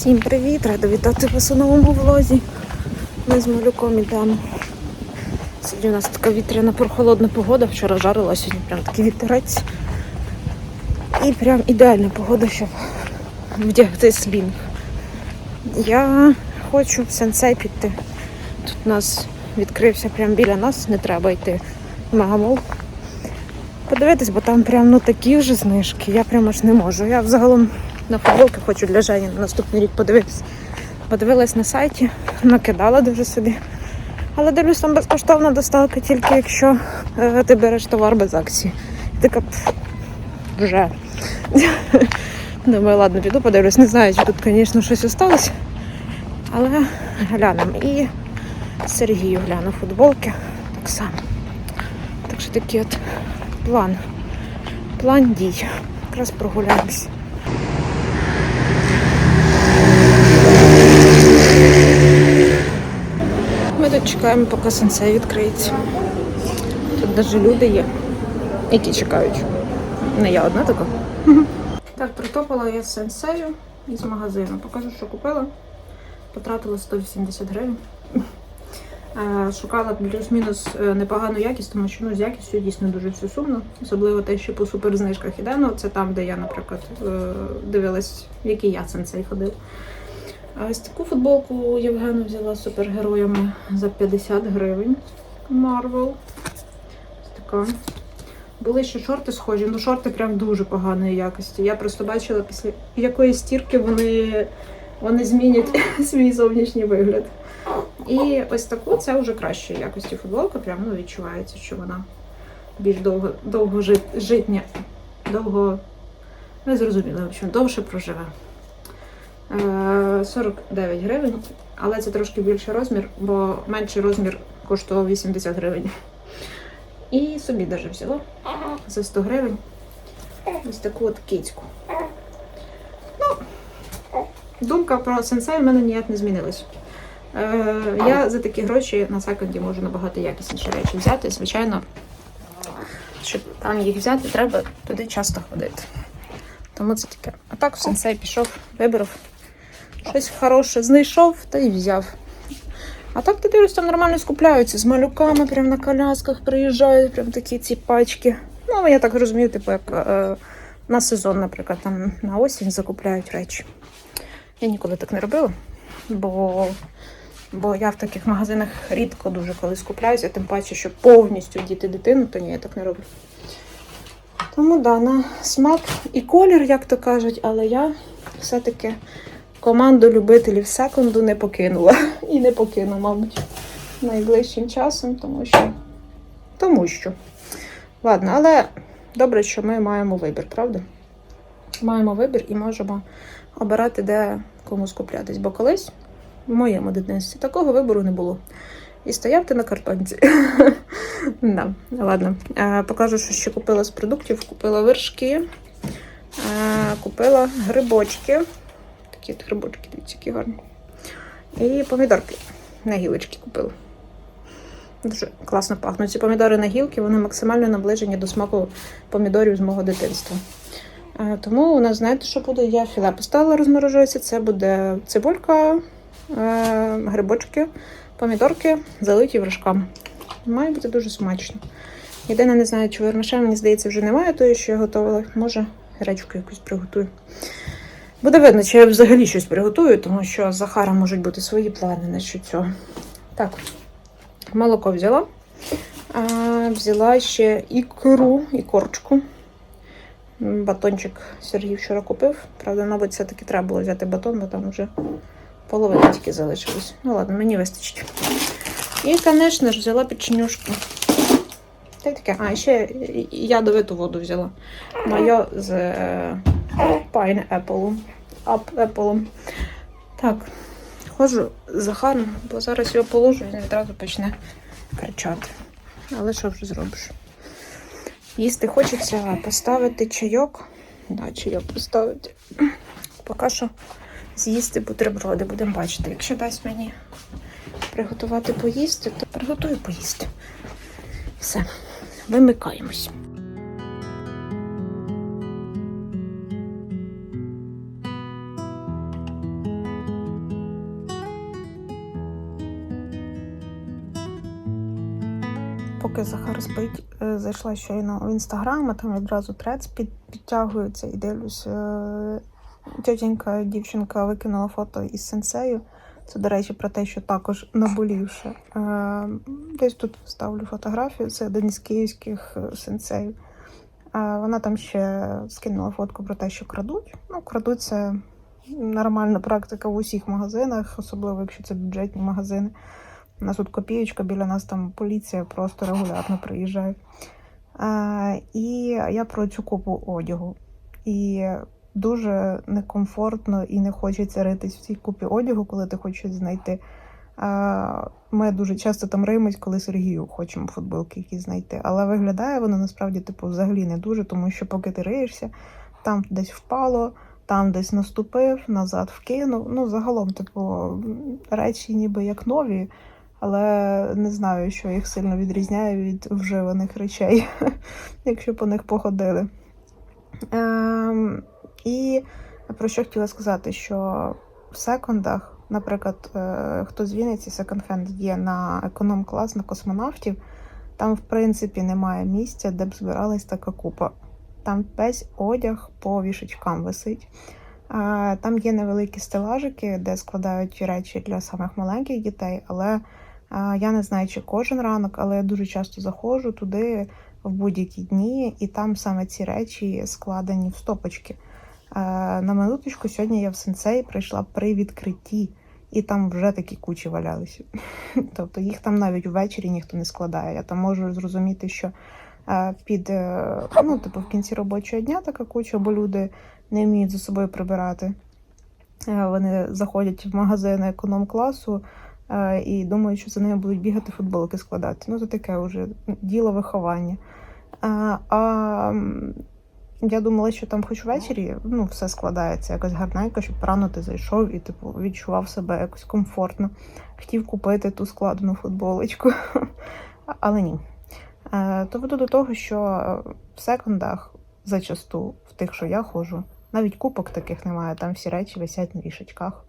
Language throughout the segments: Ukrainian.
Всім привіт! Рада вітати вас у новому влозі. Ми з малюком йдемо. Сьогодні у нас така вітряна прохолодна погода. Вчора жарила, сьогодні прям такий вітерець. І прям ідеальна погода, щоб вдягти слінг. Я хочу в сенсей піти. Тут у нас відкрився прямо біля нас, не треба йти в мегамол. Подивитись, бо там прям ну такі вже знижки. Я прямо аж не можу. Я взагалом на футболки хочу для Жені на наступний рік подивитись. Подивилась на сайті, накидала дуже собі. Але дивлюсь, там безкоштовна доставка, тільки якщо е, ти береш товар без акції. Така вже. Думаю, ладно, піду подивлюсь. Не знаю, чи тут, звісно, щось осталось. Але глянемо. І Сергію гляну футболки так само. Так що такий от план. План дій. Якраз прогуляємось. Ми тут чекаємо, поки сенсей відкриється. Тут навіть люди є, які чекають. Не я одна така. Так, притопила я сенсею із магазину. Покажу, що купила. Потратила 180 гривень. Е, Шукала плюс-мінус е, непогану якість, тому що ну, з якістю дійсно дуже все сумно. Особливо те, що по суперзнижках іде. Ну, це там, де я, наприклад, е, дивилась, в який я сенсей ходив. Ось таку футболку Євгену взяла супергероями за 50 гривень. Марвел. Ось така. Були ще шорти схожі, ну шорти прям дуже поганої якості. Я просто бачила, після якої стірки вони, вони змінять свій зовнішній вигляд. І ось таку це вже кращої якості футболка. Прям ну, відчувається, що вона більш довго, довго жит, житня, довго, не зрозуміло, в общем, довше проживе. Е, 49 гривень, але це трошки більший розмір, бо менший розмір коштував 80 гривень. І собі даже взяла за 100 гривень ось таку от кицьку. Ну, думка про сенсей в мене ніяк не змінилась. Е, я за такі гроші на секонді можу набагато якісніші речі взяти. Звичайно, щоб там їх взяти, треба туди часто ходити. Тому це таке. А так в сенсей пішов, вибрав щось хороше, знайшов та й взяв. А так ти дивлюсь, там нормально скупляються з малюками, прям на колясках приїжджають, прям такі ці пачки. Ну, я так розумію, типу, як е, на сезон, наприклад, там на осінь закупляють речі. Я ніколи так не робила, бо, бо я в таких магазинах рідко дуже коли скупляюся, тим паче, що повністю діти дитину, то ні, я так не роблю. Тому да, на смак і колір, як то кажуть, але я все-таки команду любителів секунду не покинула. І не покину, мабуть, найближчим часом, тому що. Тому що. Ладно, але добре, що ми маємо вибір, правда? Маємо вибір і можемо обирати, де кому скуплятись. Бо колись в моєму дитинстві такого вибору не було. І стояв ти на картонці. да, ладно. Е, покажу, що ще купила з продуктів. Купила вершки, е, купила грибочки. Такі от грибочки, дивіться, які гарні. І помідорки на гілочки купила. Дуже класно пахнуть. Ці помідори на гілки, вони максимально наближені до смаку помідорів з мого дитинства. Е, Тому у нас, знаєте, що буде? Я філе поставила, розморожується. Це буде цибулька, грибочки, помідорки, залиті вершками. Має бути дуже смачно. Єдине, не знаю, чи вермишель, мені здається, вже немає тої, що я готувала. Може, гречку якусь приготую. Буде видно, чи я взагалі щось приготую, тому що з Захара можуть бути свої плани насчет цього. Так, молоко взяла. А, взяла ще ікру, ікорчку. М, Батончик Сергій вчора купив. Правда, мабуть, все-таки треба було взяти батон, бо там вже половина тільки залишилась. Ну ладно, мені вистачить. І, звісно ж, взяла печенюшку. Та й таке. А, ще ядовиту воду взяла. Моє з е, Pineapple. Apple. Так, ходжу з Захаром, бо зараз його положу, він відразу почне кричати. Але що вже зробиш? Їсти хочеться поставити чайок. Да, чайок поставити. Поки що з'їсти бутерброди, будемо бачити. Якщо дасть мені приготувати поїсти, то приготую поїсти. Все, вимикаємось. Поки Захар спить, е, зайшла щойно в інстаграм, а там відразу трец підтягується і дивлюсь е, Тьотенька, дівчинка викинула фото із сенсею. Це, до речі, про те, що також наболівши. Е, Десь тут ставлю фотографію. Це один із київських е, сенсеїв. Е, Вона там ще скинула фотку про те, що крадуть. Ну, крадуть це нормальна практика в усіх магазинах, особливо якщо це бюджетні магазини. У нас тут копієчка, біля нас там поліція просто регулярно приїжджає. І я про цю купу одягу. І дуже некомфортно і не хочеться ритись в цій купі одягу, коли ти хочеш знайти. Ми дуже часто там риємось, коли Сергію хочемо футболки якісь знайти. Але виглядає воно насправді типу взагалі не дуже, тому що поки ти риєшся, там десь впало, там десь наступив, назад вкинув. Ну, загалом, типу, речі ніби як нові, але не знаю, що їх сильно відрізняє від вживаних речей, якщо по них походили. Ем, і про що хотіла сказати, що в секондах, наприклад, е, хто з Вінниці, секонд-хенд є на економ-клас, на космонавтів, там, в принципі, немає місця, де б збиралась така купа. Там весь одяг по вішечкам висить. Там є невеликі стелажики, де складають речі для самих маленьких дітей, але я не знаю, чи кожен ранок, але я дуже часто заходжу туди в будь-які дні, і там саме ці речі складені в стопочки. На минуточку сьогодні я в сенсей прийшла при відкритті, і там вже такі кучі валялися. Тобто їх там навіть ввечері ніхто не складає. Я там можу зрозуміти, що під е, ну, типу, в кінці робочого дня така куча, бо люди не вміють за собою прибирати. Е, Вони заходять в магазини економ-класу е, і думають, що за ними будуть бігати футболки складати. Ну, це таке вже діло виховання. А, я думала, що там хоч ввечері ну, все складається якось гарненько, щоб рано ти зайшов і типу, відчував себе якось комфортно. Хотів купити ту складену футболочку, але ні. Е, То до того, що в секондах зачасту, в тих, що я ходжу, навіть купок таких немає, там всі речі висять на вішечках.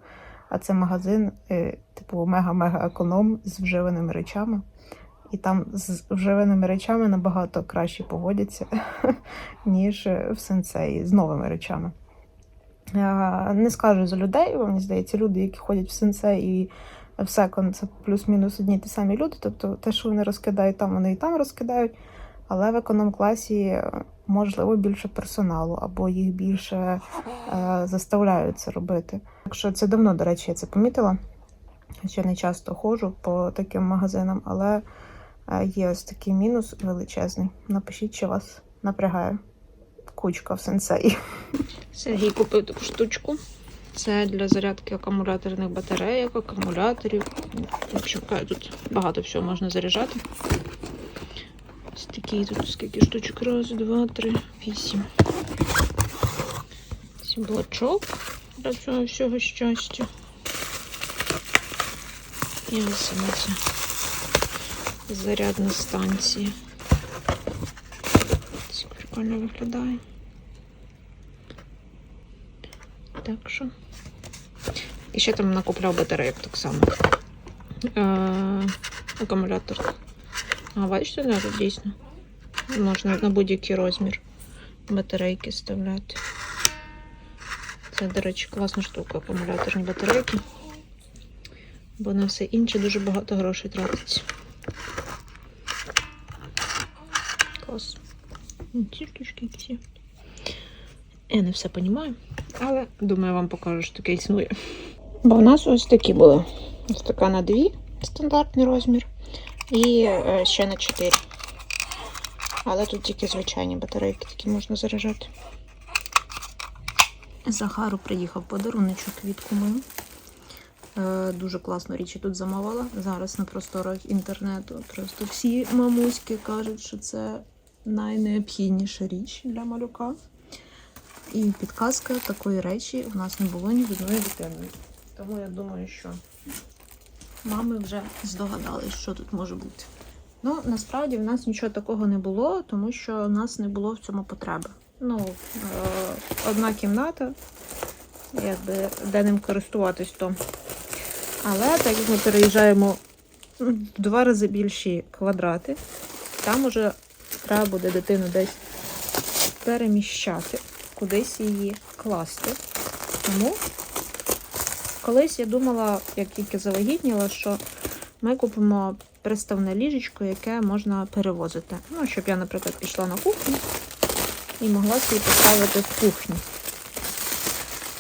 А це магазин, е, типу, мега-мега економ з вживаними речами. І там з вживаними речами набагато краще поводяться, ніж в сенсеї з новими речами. Е, Не скажу за людей, бо мені здається, люди, які ходять в сенсей і в секонд, це плюс-мінус одні ті самі люди. Тобто те, що вони розкидають там, вони і там розкидають. Але в економ-класі е, можливо більше персоналу, або їх більше е, заставляють це робити. Так що це давно, до речі, я це помітила. Ще не часто ходжу по таким магазинам, але е, є ось такий мінус величезний. Напишіть, чи вас напрягає кучка в сенсеї. Сергій купив таку штучку. Це для зарядки акумуляторних батарейок, акумуляторів. Общем, тут багато всього можна заряджати. Ось такі тут скільки штучок. Раз, два, три, вісім. Блочок для цього всього щастя. І ось ця зарядна станція. Це прикольно виглядає. Так що. І ще там накупляв батарейок так само. Е, акумулятор. А бачите, да, дійсно. Можна на будь-який розмір батарейки вставляти. Це, до речі, класна штука, акумуляторні батарейки. Бо на все інше дуже багато грошей тратиться. Клас. Ці штучки всі. Я не все розумію, але думаю, вам покажу, що таке існує. Бо в нас ось такі були. Ось така на дві стандартний розмір. І е, ще на 4. Але тут тільки звичайні батарейки, такі можна заряджати. Захару приїхав подаруночок від куми. Е, Дуже класну річ я тут замовила. Зараз на просторах інтернету. Просто всі мамуськи кажуть, що це найнеобхідніша річ для малюка. І підказка такої речі у нас не було ні з одною дитиною. Тому я думаю, що мами вже здогадались, що тут може бути. Ну, насправді в нас нічого такого не було, тому що в нас не було в цьому потреби. Ну, е, одна кімната, якби де ним користуватись то. Але так як ми переїжджаємо в два рази більші квадрати, Там уже треба буде дитину десь переміщати, кудись її класти. Тому колись я думала, як тільки завагітніла, що ми купимо приставне ліжечко, яке можна перевозити. Ну, щоб я, наприклад, пішла на кухню і могла собі поставити в кухні.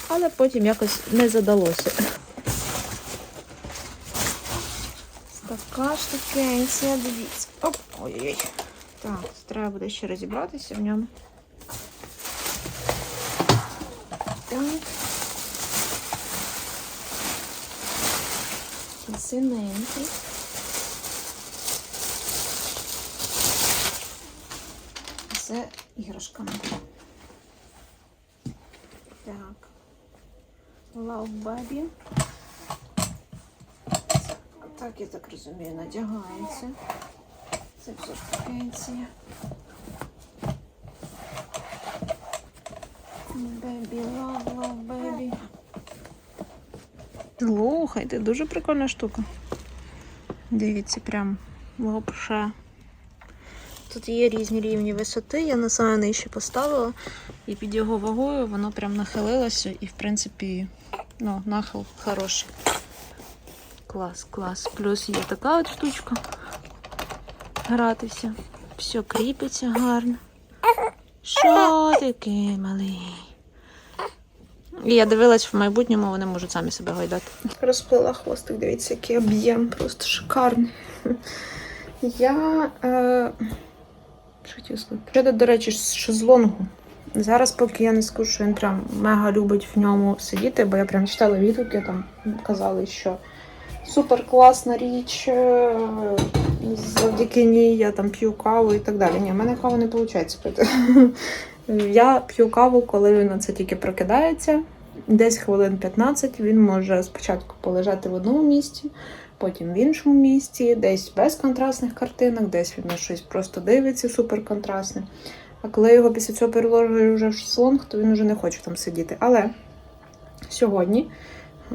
Але потім якось не задалося. Така ж такенція, дивіться. Оп, ой-ой. Так, треба буде ще розібратися в ньому. Так. Синенький. З іграшками. Так. Love Baby. Так, я так розумію, надягається. Це все ж такенція. Бебі, love, love, baby. Слухайте, дуже прикольна штука. Дивіться, прям вообще. Тут є різні рівні висоти, я на саме нижче поставила, і під його вагою воно прям нахилилося, і в принципі, ну, нахил хороший. Клас, клас. Плюс є така от штучка. Гратися. Все кріпиться гарно. Що таке, малий? І я дивилась, в майбутньому вони можуть самі себе гойдати. Розплила хвостик, дивіться, який об'єм, просто шикарний. Я. Е... Що хотіла сказати? Щодо, до речі, шезлонгу. Зараз, поки я не скажу, що він прям мега любить в ньому сидіти, бо я прям читала відгуки, там казали, що супер класна річ, е, завдяки ній я там п'ю каву і так далі. Ні, в мене каву не виходить пити. Я п'ю каву, коли він оце тільки прокидається. Десь хвилин 15 він може спочатку полежати в одному місці, потім в іншому місці, десь без контрастних картинок, десь він на щось просто дивиться суперконтрастне. А коли його після цього переложую вже в шезлонг, то він вже не хоче там сидіти. Але сьогодні,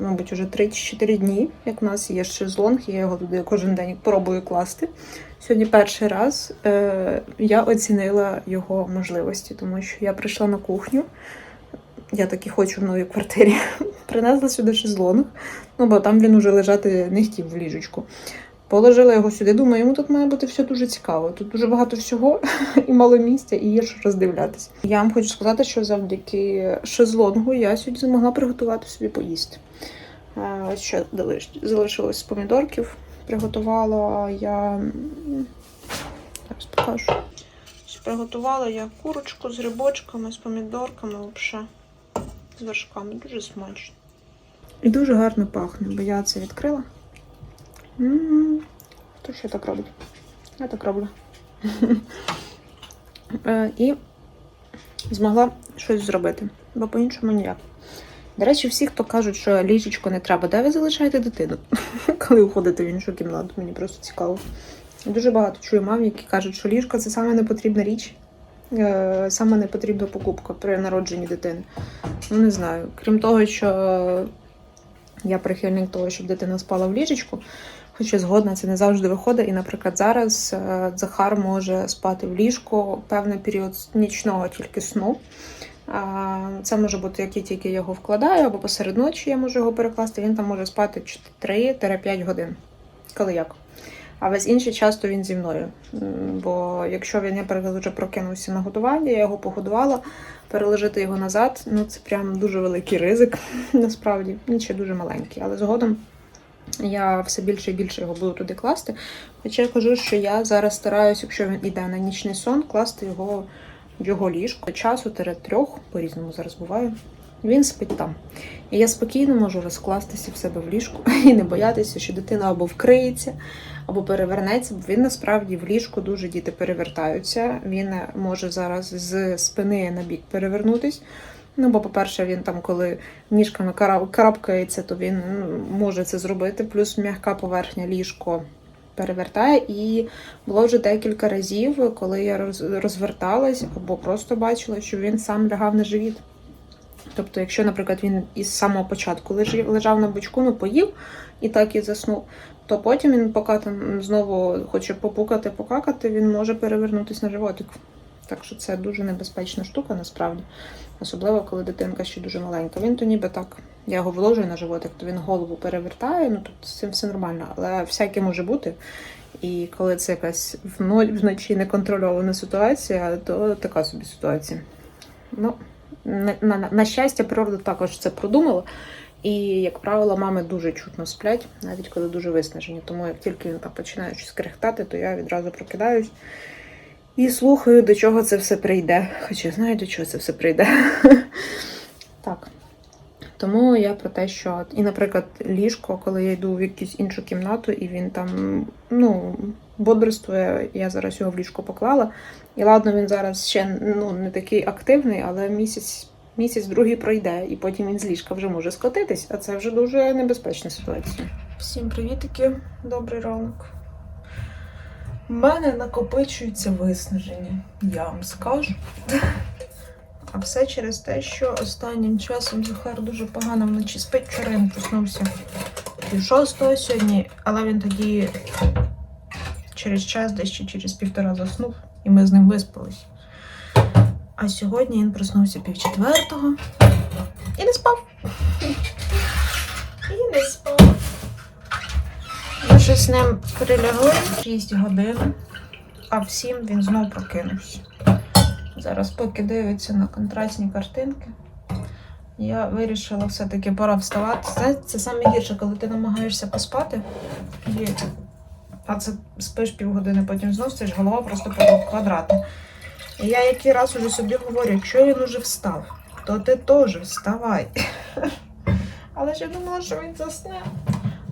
мабуть, уже 3-4 дні, як в нас є шезлонг, я його туди кожен день пробую класти. Сьогодні перший раз е, я оцінила його можливості, тому що я прийшла на кухню. Я таки хочу в новій квартирі. Принесла сюди шезлонг, ну бо там він уже лежати не хотів в ліжечку. Положила його сюди, думаю, йому тут має бути все дуже цікаво. Тут дуже багато всього і мало місця, і є що роздивлятися. Я вам хочу сказати, що завдяки шезлонгу я сьогодні змогла приготувати собі поїсти. Е, Ось що залишилось з помідорків. Приготувала я. Зараз покажу. Приготувала я курочку з грибочками, з помідорками, взагалі, з вершками. Дуже смачно. І дуже гарно пахне, бо я це відкрила. Хто ще так робить? Я так роблю. Е, І змогла щось зробити, бо по-іншому ніяк. До речі, всі, хто кажуть, що ліжечко не треба, де ви залишаєте дитину, коли уходите в іншу кімнату, мені просто цікаво. Дуже багато чую мам, які кажуть, що ліжко це саме непотрібна річ, е, саме непотрібна покупка при народженні дитини. Ну, не знаю. Крім того, що я прихильник того, щоб дитина спала в ліжечку, хоча згодна це не завжди виходить. І, наприклад, зараз е, Захар може спати в ліжку певний період нічного тільки сну. Це може бути, як я тільки його вкладаю, або посеред ночі я можу його перекласти. Він там може спати 3-5 годин. Коли як. А весь інший час то він зі мною. Бо якщо він, наприклад, вже прокинувся на годування, я його погодувала, переложити його назад, ну це прям дуже великий ризик, насправді. Він ще дуже маленький. Але згодом я все більше і більше його буду туди класти. Хоча я кажу, що я зараз стараюся, якщо він йде на нічний сон, класти його в його ліжко часу трьох, по-різному зараз буває. Він спить там. І я спокійно можу розкластися в себе в ліжку і не боятися, що дитина або вкриється, або перевернеться, бо він насправді в ліжку дуже діти перевертаються. Він може зараз з спини на бік перевернутись. Ну, бо, по-перше, він там, коли ніжками кара- карабкається, то він може це зробити. Плюс м'яка поверхня ліжко перевертає. І було вже декілька разів, коли я розверталась або просто бачила, що він сам лягав на живіт. Тобто, якщо, наприклад, він із самого початку лежав на бочку, ну поїв і так і заснув, то потім він, поки там знову хоче попукати, покакати, він може перевернутися на животик. Так що це дуже небезпечна штука насправді. Особливо, коли дитинка ще дуже маленька. Він то ніби так, я його вложую на животик, то він голову перевертає, ну тут цим все нормально. Але всяке може бути. І коли це якась вно- вночі неконтрольована ситуація, то така собі ситуація. Ну, на, на, на щастя, природа також це продумала. І, як правило, мами дуже чутно сплять, навіть коли дуже виснажені. Тому як тільки він там починає щось крехтати, то я відразу прокидаюсь і слухаю, до чого це все прийде. Хоча знаю, до чого це все прийде. Так. Тому я про те, що і, наприклад, ліжко, коли я йду в якусь іншу кімнату, і він там ну, бодрствує, я зараз його в ліжко поклала. І ладно, він зараз ще ну, не такий активний, але місяць, місяць другий пройде, і потім він з ліжка вже може скотитись, а це вже дуже небезпечна ситуація. Всім привітики, добрий ранок. У мене накопичується виснаження, я вам скажу. А все через те, що останнім часом Захар дуже погано вночі спить. Вчора він проснувся пів шостого сьогодні, але він тоді через час, десь ще через півтора заснув, і ми з ним виспались. А сьогодні він проснувся пів четвертого і не спав. І не спав. Ще з ним прилягли 6 годин, а в 7 він знов прокинувся. Зараз, поки дивиться на контрастні картинки, я вирішила все-таки пора вставати. Знаєте, це саме коли ти намагаєшся поспати, і... а це спиш півгодини, потім знов стаєш, голова просто квадратна. І я який раз уже собі говорю, якщо він уже встав, то ти теж вставай. Але ж я думала, що він засне.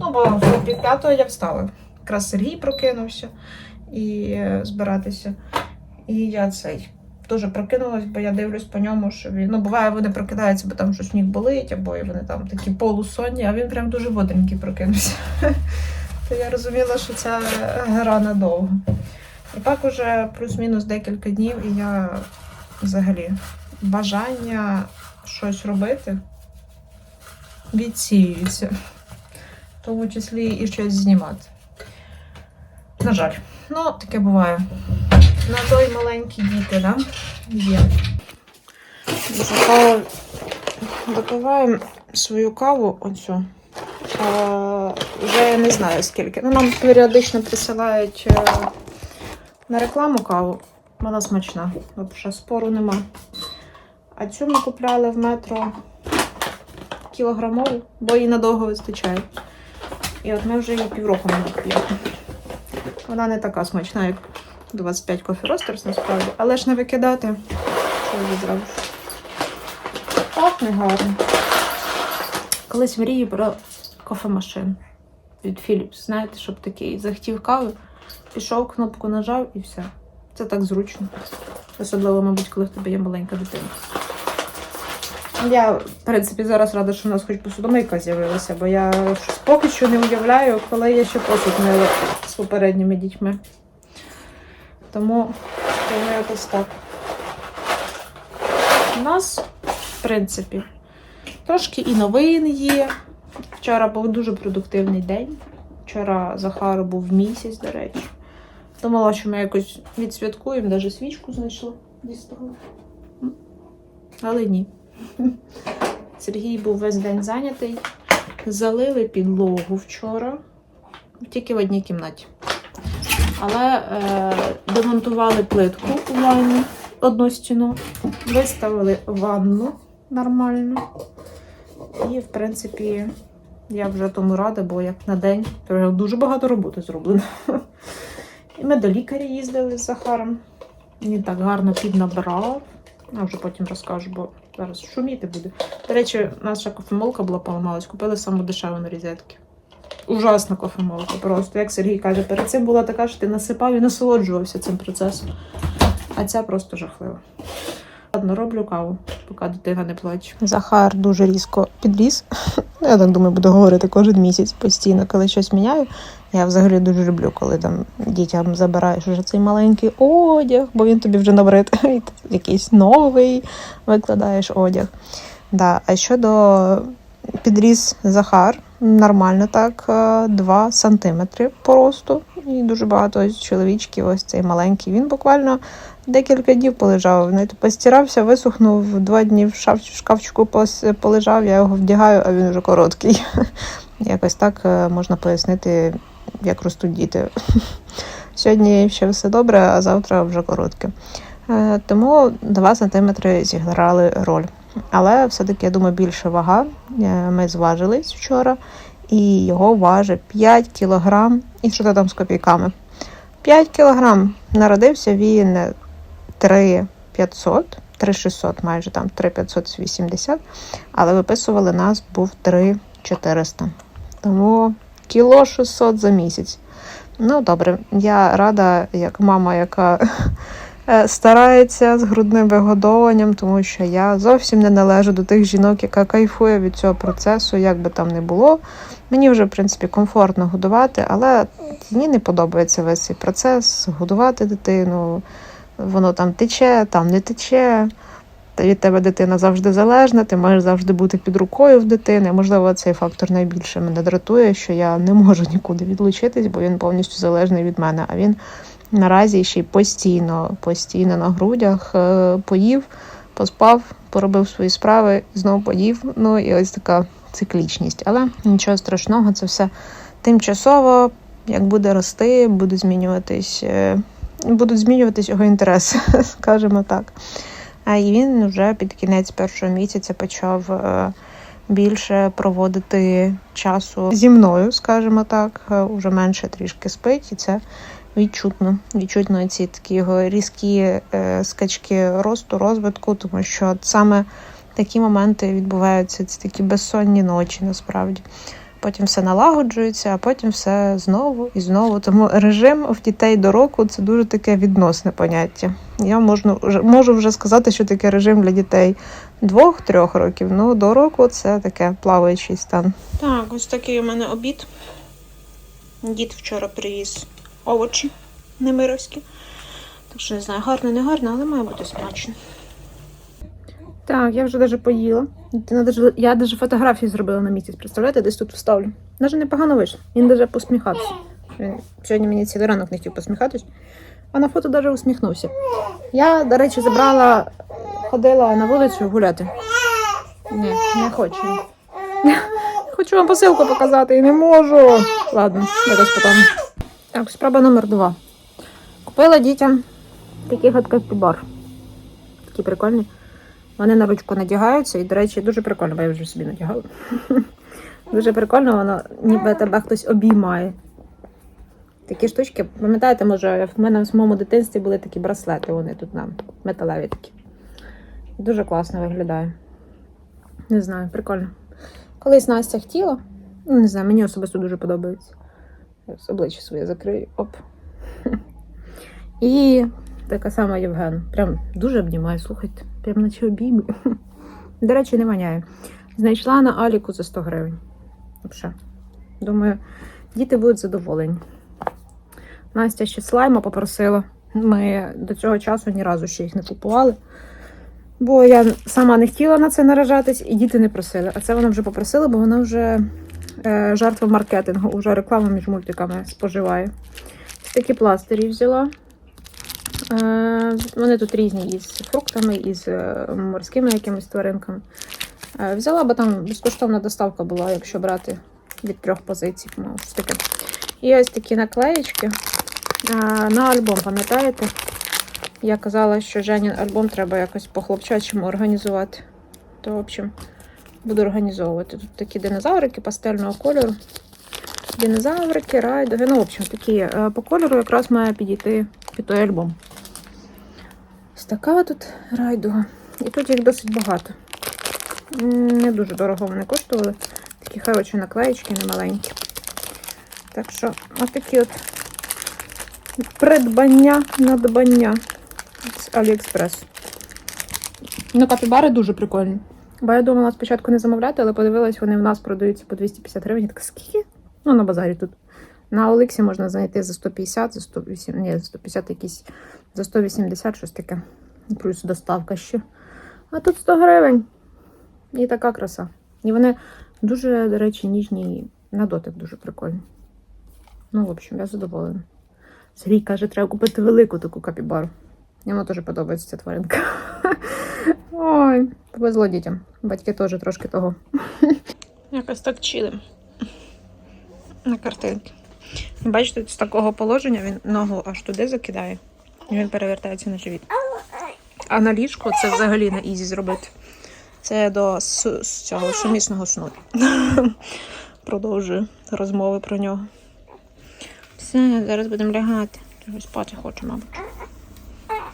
Ну, бо пів п'ятого я встала. Якраз Сергій прокинувся і е, збиратися. І я цей теж прокинулась, бо я дивлюсь по ньому, що він. Ну, буває, вони прокидаються, бо там щось них болить, або вони там такі полусонні, а він прям дуже бодренький прокинувся. То я розуміла, що ця гра надовго. І так уже плюс-мінус декілька днів, і я взагалі бажання щось робити відсіюється. В тому числі і щось знімати. На жаль, ну, таке буває. На той маленькі діти, да? Є. Допиваємо свою каву оцю. А, вже я не знаю скільки. Ну, нам періодично присилають е, на рекламу каву. Вона смачна. Взагалі спору нема. А цю ми купляли в метро кілограмову, бо її надовго вистачає. І от ми вже її півроку не п'ємо. Вона не така смачна, як 25 Coffee Roasters, насправді, але ж не викидати. Що я зробиш? Пахне гарно. Колись мрію про кофемашин від Philips. Знаєте, щоб такий захотів кави, пішов, кнопку нажав і все. Це так зручно. Особливо, мабуть, коли в тебе є маленька дитина. Я, в принципі, зараз рада, що у нас хоч посудомийка з'явилася, бо я поки що не уявляю, коли я ще посуд мила з попередніми дітьми. Тому, тому якось так. У нас, в принципі, трошки і новин є. Вчора був дуже продуктивний день. Вчора Захару був місяць, до речі. Думала, що ми якось відсвяткуємо, навіть свічку знайшла дістала. Але ні. Сергій був весь день зайнятий. Залили підлогу вчора, тільки в одній кімнаті. Але е, демонтували плитку у ванні, одну стіну, виставили ванну нормально. І, в принципі, я вже тому рада, бо як на день дуже багато роботи зроблено. І ми до лікаря їздили з Захаром. Він так гарно піднабрав. Я вже потім розкажу, бо зараз шуміти буде. До речі, наша кофемолка була поламалась, купили саму дешеву на розетки. Ужасна кофемолка. Просто, як Сергій каже, перед цим була така, що ти насипав і насолоджувався цим процесом. А ця просто жахлива. Ладно, роблю каву, поки дитина не плаче. Захар дуже різко підріс. Я так думаю, буду говорити кожен місяць постійно, коли щось міняю. Я взагалі дуже люблю, коли там дітям забираєш вже цей маленький одяг, бо він тобі вже набрид. Якийсь новий викладаєш одяг. Да. А щодо підріс Захар, нормально так, 2 сантиметри по росту. І дуже багато чоловічків, ось цей маленький. Він буквально декілька днів полежав. Не постирався, висохнув, два дні в шкафчику полежав, я його вдягаю, а він вже короткий. Якось так е, можна пояснити, як ростуть діти. Сьогодні ще все добре, а завтра вже коротке. Е, Тому 2 см зіграли роль. Але все-таки, я думаю, більше вага. Е, Ми зважились вчора, і його важить 5 кг. І що то там з копійками? 5 кг. Народився він 3500, 3600 майже там 3580, але виписували нас був 3400. Тому кіло 600 за місяць. Ну, добре, я рада, як мама, яка е, старається з грудним вигодовуванням, тому що я зовсім не належу до тих жінок, яка кайфує від цього процесу, як би там не було. Мені вже, в принципі, комфортно годувати, але мені не подобається весь цей процес годувати дитину. Воно там тече, там не тече. Від тебе дитина завжди залежна, ти маєш завжди бути під рукою в дитини. Можливо, цей фактор найбільше мене дратує, що я не можу нікуди відлучитись, бо він повністю залежний від мене. А він наразі ще й постійно, постійно на грудях е, поїв, поспав, поробив свої справи, знову поїв. Ну і ось така циклічність. Але нічого страшного, це все тимчасово. Як буде рости, буде змінюватись, е, будуть змінюватись його інтереси, скажімо так. І він вже під кінець першого місяця почав е, більше проводити часу зі мною, скажімо так, Е, уже менше трішки спить, і це відчутно. Відчутно ці такі його різкі е, скачки росту, розвитку, тому що саме такі моменти відбуваються, це такі безсонні ночі насправді. Потім все налагоджується, а потім все знову і знову. Тому режим в дітей до року це дуже таке відносне поняття. Я можу, можу вже сказати, що таке режим для дітей двох-трьох років. Ну, до року це таке плаваючий стан. Так, ось такий у мене обід. Дід вчора привіз овочі немировські. Так що не знаю, гарно, не гарно, але має бути смачно. Так, я вже навіть поїла. Я навіть фотографії зробила на місяць, представляєте, десь тут вставлю. Навіть непогано вийшло. Він навіть посміхався. Він сьогодні мені цілий ранок не хотів посміхатись, а на фото навіть усміхнувся. Я, до речі, забрала, ходила на вулицю гуляти. Ні, не хочу. Хочу вам посилку показати і не можу. Ладно, якось потім. Так, справа номер два. Купила дітям такий капібар. Такі прикольні. Вони на ручку надягаються, і, до речі, дуже прикольно, бо я вже собі надягала. Дуже прикольно, воно ніби тебе хтось обіймає. Такі штучки, пам'ятаєте, може, в мене в моєму дитинстві були такі браслети, вони тут нам металеві такі. Дуже класно виглядає. Не знаю, прикольно. Колись Настя хотіла, ну, не знаю, мені особисто дуже подобається. Ось обличчя своє закрию. Оп. І така сама Євген. Прям дуже обнімає, слухайте. Прям наче обійми. До речі, не воняє. Знайшла на Аліку за 100 гривень. Взагалі. Думаю, діти будуть задоволені. Настя ще слайма попросила. Ми до цього часу ні разу ще їх не купували. Бо я сама не хотіла на це наражатись, і діти не просили. А це вона вже попросила, бо вона вже е, жертва маркетингу, вже рекламу між мультиками споживає. Такі пластирі взяла. Е, Вони тут різні із фруктами, із е, морськими якимись тваринками. Е, Взяла, бо там безкоштовна доставка була, якщо брати від трьох позицій, таке. І ось такі наклеєчки на альбом, пам'ятаєте? Я казала, що Женін альбом треба якось по-хлопчачому організувати. То, в общем, буду організовувати. Тут такі динозаврики пастельного кольору. Динозаврики, райдоги. Ну, в общем, такі по кольору якраз має підійти під той альбом. Ось така тут райдуга. І тут їх досить багато. Не дуже дорого вони коштували. Такі хороші наклеїчки, немаленькі. Так що, ось такі от придбання, надбання з Аліекспрес. Ну, капібари дуже прикольні. Бо я думала спочатку не замовляти, але подивилась, вони в нас продаються по 250 гривень. Я така, скільки? Ну, на базарі тут. На Олексі можна знайти за 150, за 180, ні, за 150 якісь, за 180 щось таке. Плюс доставка ще. А тут 100 гривень. І така краса. І вони дуже, до речі, ніжні на дотик дуже прикольні. Ну, в общем, я задоволена. Сергій каже, треба купити велику таку капібару. Йому теж подобається ця тваринка. Ой, повезло дітям. Батьки теж трошки того. Якось так чилим. На картинки. Бачите, з такого положення він ногу аж туди закидає, і він перевертається на живіт. А на ліжку це взагалі на ізі зробити. Це до з цього сумісного сну. Продовжую розмови про нього. Все, зараз будемо лягати. Спати хочу, мабуть.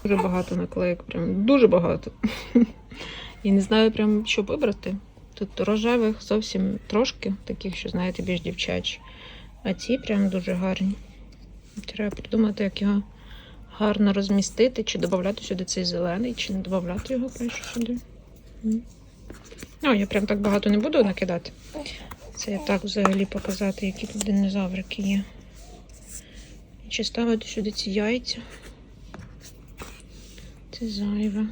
Дуже багато наклеїк, прям дуже багато. І не знаю прям, що вибрати. Тут рожевих зовсім трошки, таких, що, знаєте, більш дівчачі. А ці прям дуже гарні. Треба придумати, як його гарно розмістити, чи додати сюди цей зелений, чи не додати його краще сюди. Ну, я прям так багато не буду накидати. Це я так взагалі показати, які тут динозаврики є. І Чи ставити сюди ці яйця? Це зайве.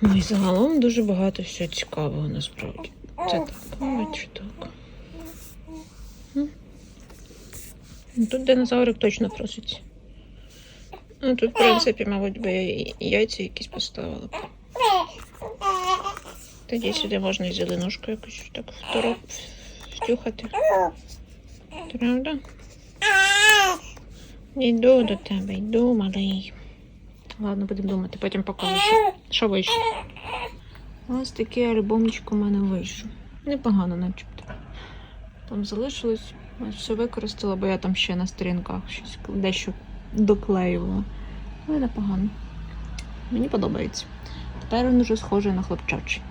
Ну і загалом дуже багато всього цікавого насправді. Це так, мабуть, так. М. Ну, Тут динозаврик точно проситься. Ну тут, в принципі, мабуть, би я яйця якісь поставила. Тоді сюди можна і зеленушку якусь так второ втюхати. Правда? Йду до тебе, йду, малий. Ладно, будемо думати, потім покажу, що, вийшло. Ось такий альбомчик у мене вийшов. Непогано, начебто. Там залишилось, ось все використала, бо я там ще на сторінках щось дещо доклеювала. Але непогано. Мені подобається. Тепер він уже схожий на хлопчачий.